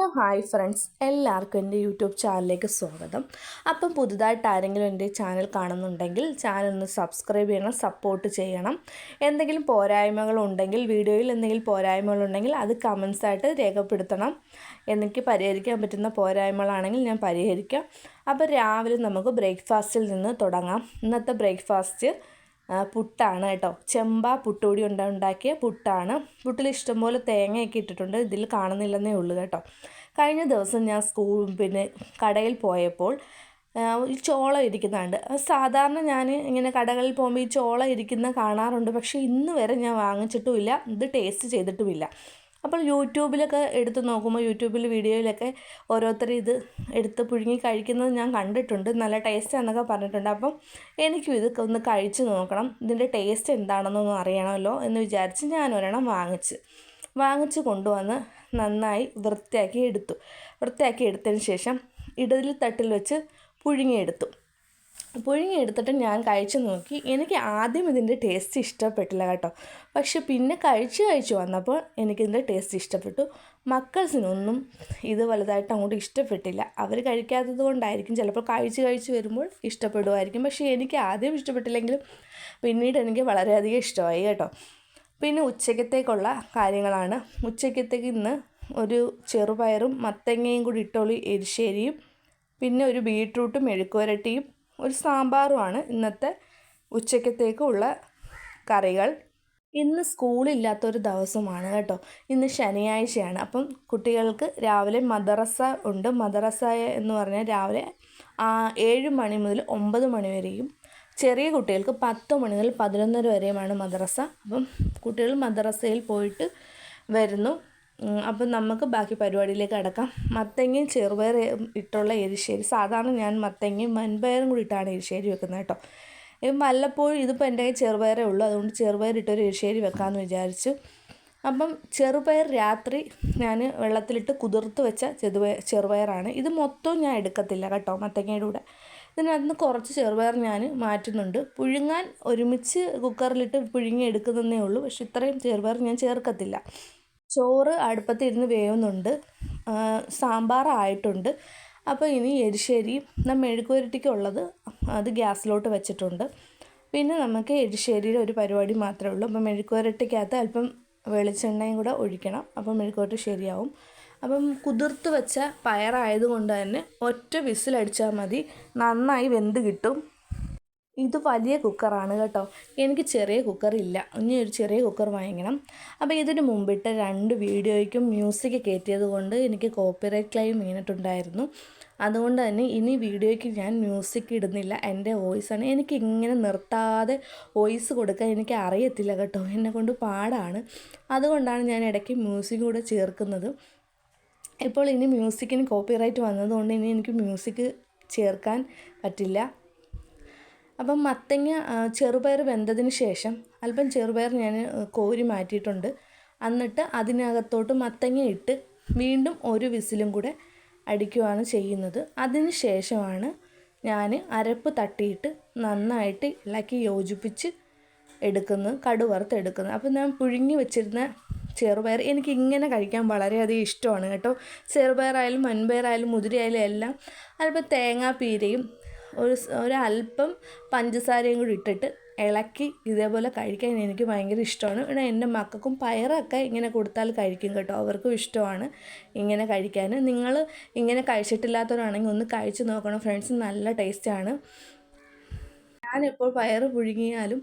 Hello hi friends. എല്ലാവർക്കും എന്റെ YouTube ചാനലിലേക്ക് സ്വാഗതം. അപ്പം പുതുതായിട്ട് ആരെങ്കിലും എന്റെ ചാനൽ കാണുന്നുണ്ടെങ്കിൽ ചാനൽ ഒന്ന് സബ്സ്ക്രൈബ് ചെയ്യണം സപ്പോർട്ട് ചെയ്യണം. എന്തെങ്കിലും പോരായ്മകളുണ്ടെങ്കിൽ വീഡിയോയിൽ എന്തെങ്കിലും പോരായ്മകളുണ്ടെങ്കിൽ അത് കമൻസ് ആയിട്ട് രേഖപ്പെടുത്തണം. എനിക്ക് പരിഹരിക്കാൻ പറ്റുന്ന പോരായ്മകളാണെങ്കിൽ ഞാൻ പരിഹരിക്കാം. അപ്പോൾ രാവിലെ നമുക്ക് ബ്രേക്ക്ഫാസ്റ്റിൽ നിന്ന് തുടങ്ങാം. ഇന്നത്തെ ബ്രേക്ക്ഫാസ്റ്റ് പുട്ടാണ് കേട്ടോ. ചെമ്പ പുട്ടോടി ഉണ്ട ഉണ്ടാക്കിയ പുട്ടാണ്. പുട്ടിൽ ഇഷ്ടംപോലെ തേങ്ങയൊക്കെ ഇട്ടിട്ടുണ്ട്. ഇതിൽ കാണുന്നില്ലെന്നേ ഉള്ളൂ കേട്ടോ. കഴിഞ്ഞ ദിവസം ഞാൻ സ്കൂൾ പിന്നെ കടയിൽ പോയപ്പോൾ ഈ ചോള ഇരിക്കുന്നുണ്ട്. സാധാരണ ഞാൻ ഇങ്ങനെ കടകളിൽ പോകുമ്പോൾ ഈ ചോള ഇരിക്കുന്ന കാണാറുണ്ട്. പക്ഷേ ഇന്ന് വരെ ഞാൻ വാങ്ങിച്ചിട്ടുമില്ല. ഇത് ടേസ്റ്റ് ചെയ്തിട്ടുമില്ല. അപ്പോൾ യൂട്യൂബിലൊക്കെ എടുത്ത് നോക്കുമ്പോൾ യൂട്യൂബിൽ വീഡിയോയിലൊക്കെ ഓരോരുത്തർ ഇത് എടുത്ത് പുഴുങ്ങി കഴിക്കുന്നത് ഞാൻ കണ്ടിട്ടുണ്ട്. നല്ല ടേസ്റ്റ് എന്നൊക്കെ പറഞ്ഞിട്ടുണ്ട്. അപ്പം എനിക്കും ഇത് ഒന്ന് കഴിച്ച് നോക്കണം. ഇതിന്റെ ടേസ്റ്റ് എന്താണെന്നൊന്നും അറിയണമല്ലോ എന്ന് വിചാരിച്ച് ഞാൻ ഒരെണ്ണം വാങ്ങിച്ച്. വാങ്ങിച്ച് കൊണ്ടുവന്ന് നന്നായി വൃത്തിയാക്കി എടുത്തു. വൃത്തിയാക്കി എടുത്തതിന് ശേഷം ഇടതിൽ തട്ടിൽ വെച്ച് പുഴുങ്ങിയെടുത്തു. പുഴുങ്ങിയെടുത്തിട്ട് ഞാൻ കഴിച്ചു നോക്കി. എനിക്ക് ആദ്യം ഇതിന്റെ ടേസ്റ്റ് ഇഷ്ടപ്പെട്ടില്ല കേട്ടോ. പക്ഷെ പിന്നെ കഴിച്ച് കഴിച്ച് വന്നപ്പോൾ എനിക്കിതിന്റെ ടേസ്റ്റ് ഇഷ്ടപ്പെട്ടു. മക്കൾസിനൊന്നും ഇത് വലുതായിട്ട് അങ്ങോട്ട് ഇഷ്ടപ്പെട്ടില്ല. അവർ കഴിക്കാത്തത് കൊണ്ടായിരിക്കും. ചിലപ്പോൾ കഴിച്ച് കഴിച്ച് വരുമ്പോൾ ഇഷ്ടപ്പെടുമായിരിക്കും. പക്ഷേ എനിക്ക് ആദ്യം ഇഷ്ടപ്പെട്ടില്ലെങ്കിലും പിന്നീട് എനിക്ക് വളരെയധികം ഇഷ്ടമായി കേട്ടോ. പിന്നെ ഉച്ചക്കത്തേക്കുള്ള കാര്യങ്ങളാണ്. ഉച്ചക്കത്തേക്ക് ഇന്ന് ഒരു ചെറുപയറും മത്തങ്ങയും കൂടി ഇട്ടോളി എരിശ്ശേരിയും പിന്നെ ഒരു ബീട്രൂട്ടും മെഴുക്കുവരട്ടിയും ഒരു സാമ്പാറുമാണ് ഇന്നത്തെ ഉച്ചക്കത്തേക്കുള്ള കറികൾ. ഇന്ന് സ്കൂളില്ലാത്തൊരു ദിവസമാണ് കേട്ടോ. ഇന്ന് ശനിയാഴ്ചയാണ്. അപ്പം കുട്ടികൾക്ക് രാവിലെ മദ്രസ ഉണ്ട്. മദ്രസ എന്ന് പറഞ്ഞാൽ രാവിലെ ഏഴ് മണി മുതൽ ഒമ്പത് മണി വരെയും ചെറിയ കുട്ടികൾക്ക് പത്ത് മണി മുതൽ പതിനൊന്നര വരെയുമാണ് മദ്രസ. അപ്പം കുട്ടികൾ മദ്രസയിൽ പോയിട്ട് വരുന്നു. അപ്പം നമുക്ക് ബാക്കി പരിപാടിയിലേക്ക് കടക്കാം മത്തങ്ങയും ചെറുപയർ ഇട്ടുള്ള എരിശ്ശേരി. സാധാരണ ഞാൻ മത്തങ്ങയും വൻപയറും കൂടി ഇട്ടാണ് എരിശ്ശേരി വെക്കുന്നത് കേട്ടോ. ഇപ്പം വല്ലപ്പോഴും ഇതിപ്പോൾ എന്റെ കയ്യിൽ ചെറുപയറേ ഉള്ളൂ. അതുകൊണ്ട് ചെറുപയർ ഇട്ടൊരു എരിശ്ശേരി വെക്കാമെന്ന് വിചാരിച്ചു. അപ്പം ചെറുപയർ രാത്രി ഞാൻ വെള്ളത്തിലിട്ട് കുതിർത്ത് വെച്ച ചെറുപയർ ചെറുപയറാണ്. ഇത് മൊത്തവും ഞാൻ എടുക്കത്തില്ല കേട്ടോ മത്തങ്ങയുടെ കൂടെ. ഇതിനകത്ത് കുറച്ച് ചെറുപയർ ഞാൻ മാറ്റുന്നുണ്ട്. പുഴുങ്ങാൻ ഒരുമിച്ച് കുക്കറിലിട്ട് പുഴുങ്ങി എടുക്കുന്നതേ ഉള്ളൂ. പക്ഷെ ഇത്രയും ചെറുപയർ ഞാൻ ചേർക്കത്തില്ല. ചോറ് അടുപ്പത്ത് ഇരുന്ന് വേവുന്നുണ്ട്. സാമ്പാർ ആയിട്ടുണ്ട് അപ്പോൾ ഇനി എരിശ്ശേരി മെഴുക്കുവരട്ടിക്കുള്ളത് അത് ഗ്യാസിലോട്ട് വെച്ചിട്ടുണ്ട്. പിന്നെ നമുക്ക് എരിശ്ശേരിയുടെ ഒരു പരിപാടി മാത്രമേ ഉള്ളൂ. അപ്പോൾ മെഴുക്കുവരട്ടിക്കകത്ത് അല്പം വെളിച്ചെണ്ണയും കൂടെ ഒഴിക്കണം. അപ്പോൾ മെഴുക്കുവരട്ടി ശരിയാവും. അപ്പം കുതിർത്ത് വെച്ച പയറായതുകൊണ്ട് തന്നെ ഒറ്റ വിസിലടിച്ചാൽ മതി. നന്നായി വെന്ത് കിട്ടും. ഇത് വലിയ കുക്കറാണ് കേട്ടോ. എനിക്ക് ചെറിയ കുക്കർ ഇല്ല ഇനി ഒരു ചെറിയ കുക്കർ വാങ്ങിക്കണം. അപ്പോൾ ഇതിന് മുമ്പിട്ട് രണ്ട് വീഡിയോയ്ക്കും മ്യൂസിക് കയറ്റിയത് കൊണ്ട് എനിക്ക് കോപ്പിറൈറ്റ് ക്ലെയിം വീണിട്ടുണ്ടായിരുന്നു അതുകൊണ്ട് തന്നെ ഇനി വീഡിയോയ്ക്ക് ഞാൻ മ്യൂസിക് ഇടുന്നില്ല. എന്റെ വോയിസാണ്. എനിക്ക് ഇങ്ങനെ നിർത്താതെ വോയിസ് കൊടുക്കാൻ എനിക്ക് അറിയത്തില്ല കേട്ടോ. എന്നെ കൊണ്ട് പാടാണ്. അതുകൊണ്ടാണ് ഞാൻ ഇടയ്ക്ക് മ്യൂസിക് കൂടെ ചേർക്കുന്നത്. ഇപ്പോൾ ഇനി മ്യൂസിക്കിന് കോപ്പിറൈറ്റ് വന്നതുകൊണ്ട് ഇനി എനിക്ക് മ്യൂസിക് ചേർക്കാൻ പറ്റില്ല. അപ്പം മത്തങ്ങ ചെറുപയർ വെന്തതിന് ശേഷം അല്പം ചെറുപയർ ഞാൻ കോരി മാറ്റിയിട്ടുണ്ട്. എന്നിട്ട് അതിനകത്തോട്ട് മത്തങ്ങ ഇട്ട് വീണ്ടും ഒരു വിസിലും കൂടെ അടിക്കുകയാണ് ചെയ്യുന്നത്. അതിന് ശേഷമാണ് ഞാൻ അരപ്പ് തട്ടിയിട്ട് നന്നായിട്ട് ഇളക്കി യോജിപ്പിച്ച് എടുക്കുന്നത് കടുവറുത്ത് എടുക്കുന്നത്. അപ്പോൾ ഞാൻ പുഴുങ്ങി വെച്ചിരുന്ന ചെറുപയർ എനിക്ക് ഇങ്ങനെ കഴിക്കാൻ വളരെയധികം ഇഷ്ടമാണ് കേട്ടോ. ചെറുപയറായാലും മൺപയറായാലും മുതിരയായാലും എല്ലാം അല്പം തേങ്ങാപ്പീരയും ഒരു ഒരല്പം പഞ്ചസാരയും കൂടി ഇട്ടിട്ട് ഇളക്കി ഇതേപോലെ കഴിക്കാൻ എനിക്ക് ഭയങ്കര ഇഷ്ടമാണ്. ഇവിടെ എന്റെ മക്കൾക്കും പയറൊക്കെ ഇങ്ങനെ കൊടുത്താൽ കഴിക്കും കേട്ടോ. അവർക്കും ഇഷ്ടമാണ് ഇങ്ങനെ കഴിക്കാൻ. നിങ്ങൾ ഇങ്ങനെ കഴിച്ചിട്ടില്ലാത്തവരാണെങ്കിൽ ഒന്ന് കഴിച്ച് നോക്കണം ഫ്രണ്ട്സ്. നല്ല ടേസ്റ്റാണ്. ഞാനിപ്പോൾ പയർ പുഴുങ്ങിയാലും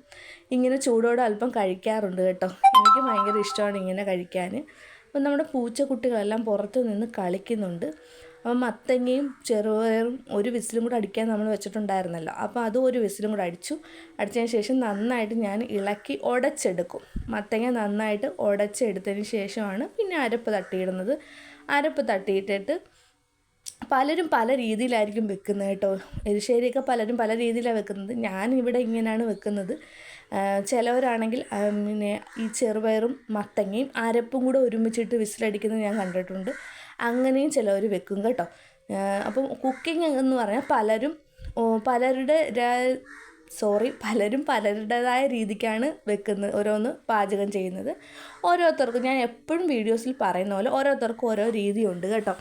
ഇങ്ങനെ ചൂടോടെ അല്പം കഴിക്കാറുണ്ട് കേട്ടോ. എനിക്ക് ഭയങ്കര ഇഷ്ടമാണ് ഇങ്ങനെ കഴിക്കാൻ. അപ്പം നമ്മുടെ പൂച്ചക്കുട്ടികളെല്ലാം പുറത്തു നിന്ന് കളിക്കുന്നുണ്ട്. അപ്പം മത്തങ്ങയും ചെറുപയറും ഒരു വിസിലും കൂടെ അടിക്കാൻ നമ്മൾ വെച്ചിട്ടുണ്ടായിരുന്നല്ലോ. അപ്പോൾ അതും ഒരു വിസിലും കൂടെ അടിച്ചു. അടിച്ചതിന് ശേഷം നന്നായിട്ട് ഞാൻ ഇളക്കി ഉടച്ചെടുക്കും മത്തങ്ങ നന്നായിട്ട് ഉടച്ചെടുത്തതിന് ശേഷമാണ് പിന്നെ അരപ്പ് തട്ടിയിടുന്നത്. അരപ്പ് തട്ടിയിട്ടിട്ട് പലരും പല രീതിയിലായിരിക്കും വെക്കുന്നത് കേട്ടോ. എരിശ്ശേരിയൊക്കെ പലരും പല രീതിയിലാണ് വെക്കുന്നത്. ഞാൻ ഇവിടെ ഇങ്ങനെയാണ് വെക്കുന്നത്. ചിലവരാണെങ്കിൽ പിന്നെ ഈ ചെറുപയറും മത്തങ്ങയും അരപ്പും കൂടെ ഒരുമിച്ചിട്ട് വിസിലടിക്കുന്നത് ഞാൻ കണ്ടിട്ടുണ്ട്. അങ്ങനെയും ചിലവർ വെക്കും കേട്ടോ. അപ്പം കുക്കിംഗ് എന്ന് പറഞ്ഞാൽ പലരും പലരുടെ സോറി പലരും പലരുടേതായ രീതിക്കാണ് വെക്കുന്നത് ഓരോന്ന് പാചകം ചെയ്യുന്നത്. ഓരോരുത്തർക്കും ഞാൻ എപ്പോഴും വീഡിയോസിൽ പറയുന്ന പോലെ ഓരോരുത്തർക്കും ഓരോ രീതിയുണ്ട് കേട്ടോ.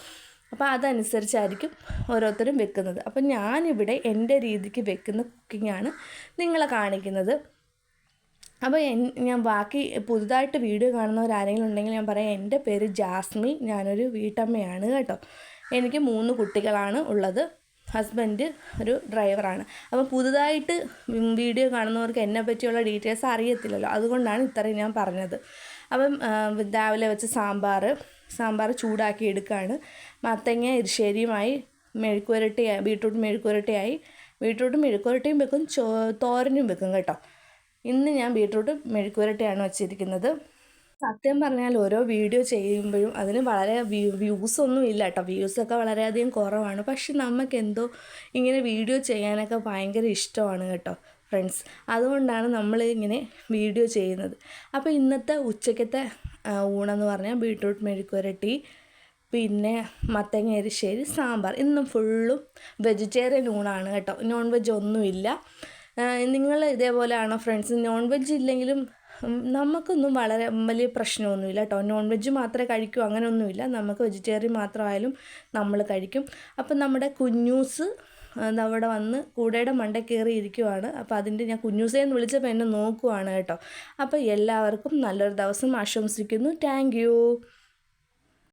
അപ്പോൾ അതനുസരിച്ചായിരിക്കും ഓരോരുത്തരും വെക്കുന്നത്. അപ്പം ഞാനിവിടെ എന്റെ രീതിക്ക് വെക്കുന്ന കുക്കിങ്ങാണ് നിങ്ങളെ കാണിക്കുന്നത്. അപ്പോൾ ഞാൻ ബാക്കി പുതുതായിട്ട് വീഡിയോ കാണുന്നവരാരെങ്കിലും ഉണ്ടെങ്കിൽ ഞാൻ പറയാം എന്റെ പേര് ജാസ്മി ഞാനൊരു വീട്ടമ്മയാണ് കേട്ടോ. എനിക്ക് മൂന്ന് കുട്ടികളാണ് ഉള്ളത്. ഹസ്ബൻഡ് ഒരു ഡ്രൈവറാണ്. അപ്പോൾ പുതുതായിട്ട് വീഡിയോ കാണുന്നവർക്ക് എന്നെ പറ്റിയുള്ള ഡീറ്റെയിൽസ് അറിയത്തില്ലല്ലോ. അതുകൊണ്ടാണ് ഇത്രയും ഞാൻ പറഞ്ഞത്. അപ്പം രാവിലെ വെച്ച് സാമ്പാർ സാമ്പാർ ചൂടാക്കി എടുക്കുകയാണ് മത്തങ്ങ എരിശ്ശേരിയുമായി മെഴുക്കുരട്ടിയായി ബീട്രൂട്ട് മെഴുക്കുരട്ടിയായി ബീട്രൂട്ടും മെഴുക്കുരട്ടിയും വെക്കും ചോ തോരനും വെക്കും കേട്ടോ. ഇന്ന് ഞാൻ ബീട്രൂട്ട് മെഴുക്കുവരട്ടിയാണ് വെച്ചിരിക്കുന്നത്. സത്യം പറഞ്ഞാൽ ഓരോ വീഡിയോ ചെയ്യുമ്പോഴും അതിന് വളരെ വ്യൂസ് ഒന്നും ഇല്ല കേട്ടോ. വ്യൂസൊക്കെ വളരെയധികം കുറവാണ്. പക്ഷെ നമുക്ക് എന്തോ ഇങ്ങനെ വീഡിയോ ചെയ്യാനൊക്കെ ഭയങ്കര ഇഷ്ടമാണ് കേട്ടോ ഫ്രണ്ട്സ്. അതുകൊണ്ടാണ് നമ്മൾ ഇങ്ങനെ വീഡിയോ ചെയ്യുന്നത്. അപ്പോൾ ഇന്നത്തെ ഉച്ചക്കത്തെ ഊണെന്ന് പറഞ്ഞാൽ ബീട്രൂട്ട് മെഴുക്കുവരട്ടി പിന്നെ മത്തങ്ങ എരിശ്ശേരി സാമ്പാർ. ഇന്നും ഫുള്ളും വെജിറ്റേറിയൻ ഊണാണ് കേട്ടോ. നോൺ വെജ് ഒന്നുമില്ല. നിങ്ങൾ ഇതേപോലെയാണോ ഫ്രണ്ട്സ് നോൺ വെജ് ഇല്ലെങ്കിലും നമുക്കൊന്നും വളരെ വലിയ പ്രശ്നമൊന്നുമില്ല കേട്ടോ നോൺ വെജ് മാത്രമേ കഴിക്കൂ അങ്ങനെയൊന്നുമില്ല നമുക്ക് വെജിറ്റേറിയൻ മാത്രമായാലും നമ്മൾ കഴിക്കും. അപ്പം നമ്മുടെ കുഞ്ഞൂസ് അവിടെ വന്ന് കൂടയുടെ മണ്ട കയറി ഇരിക്കുവാണ്. അപ്പോൾ അതിന്റെ ഞാൻ കുഞ്ഞൂസേ എന്ന് വിളിച്ചപ്പോൾ എന്നെ നോക്കുവാണ് കേട്ടോ. അപ്പോൾ എല്ലാവർക്കും നല്ലൊരു ദിവസം ആശംസിക്കുന്നു. താങ്ക്